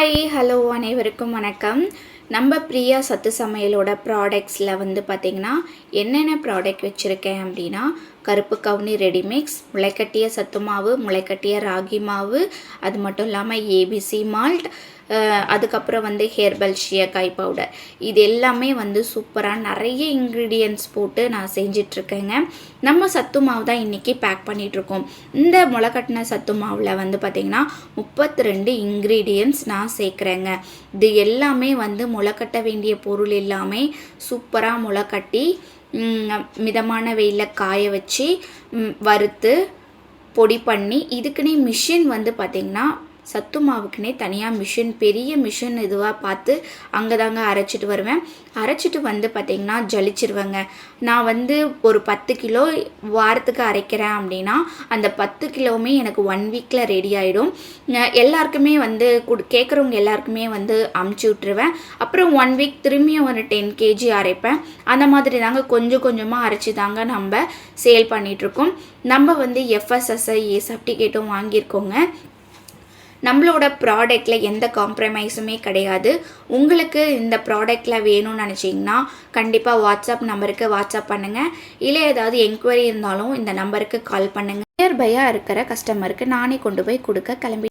Hi hello அனைவருக்கும் வணக்கம். நம்ம பிரியா சத்து சமையலோட ப்ராடக்ட்ஸில் வந்து பார்த்திங்கன்னா என்னென்ன ப்ராடக்ட் வச்சுருக்கேன் அப்படின்னா கருப்பு கவுனி ரெடிமிக்ஸ் முளைக்கட்டிய சத்து மாவு முளைக்கட்டிய ராகி மாவு அது மட்டும் இல்லாமல் ஏபிசி மால்ட் அதுக்கப்புறம் வந்து ஹேர்பல் ஷியக்காய் பவுடர் இது எல்லாமே வந்து சூப்பராக நிறைய இன்க்ரீடியன்ஸ் போட்டு நான் செஞ்சிட்ருக்கேங்க. நம்ம சத்து மாவு தான் இன்றைக்கி பேக் பண்ணிகிட்ருக்கோம் இந்த முளைக்கட்டின சத்து மாவில் வந்து பார்த்திங்கன்னா முப்பத்தி ரெண்டு இன்க்ரீடியன்ஸ் நான் சேர்க்குறேங்க. இது எல்லாமே வந்து முளைக்கட்ட வேண்டிய பொருள் எல்லாமே சூப்பராக முளைக்கட்டி மிதமான வெயிலில் காய வச்சு வறுத்து பொடி பண்ணி இதுக்குன்னே மிஷின் வந்து பார்த்திங்கன்னா சத்து மாவுக்குனே தனியாக மிஷின் பெரிய மிஷின் இதுவாக பார்த்து அங்கே தாங்க அரைச்சிட்டு வருவேன். அரைச்சிட்டு வந்து பார்த்திங்கன்னா ஜலிச்சிருவேங்க. நான் வந்து ஒரு பத்து கிலோ வாரத்துக்கு அரைக்கிறேன் அப்படின்னா அந்த பத்து கிலோவுமே எனக்கு ஒன் வீக்கில் ரெடி ஆகிடும் எல்லாருக்குமே வந்து குடு கேட்குறவங்க எல்லாருக்குமே வந்து அமுச்சு விட்ருவேன் அப்புறம் ஒன் வீக் திரும்பியும் ஒரு டென் கேஜி அரைப்பேன். அந்த மாதிரி தாங்க கொஞ்சம் கொஞ்சமாக அரைச்சி தாங்க நம்ம சேல் பண்ணிகிட்ருக்கோம் நம்ம வந்து எஃப்எஸ்எஸ்ஐ சர்டிஃபிகேட்டும் வாங்கியிருக்கோங்க. நம்மளோட ப்ராடக்டில் எந்த காம்ப்ரமைஸுமே கிடையாது. உங்களுக்கு இந்த ப்ராடக்டில் வேணும்னு நினச்சிங்கன்னா கண்டிப்பாக வாட்ஸ்அப் நம்பருக்கு வாட்ஸ்அப் பண்ணுங்கள் இல்லை ஏதாவது என்கொயரி இருந்தாலும் இந்த நம்பருக்கு கால் பண்ணுங்கள் நியர்பையாக இருக்கிற கஸ்டமருக்கு நானே கொண்டு போய் கொடுக்க கிளம்பி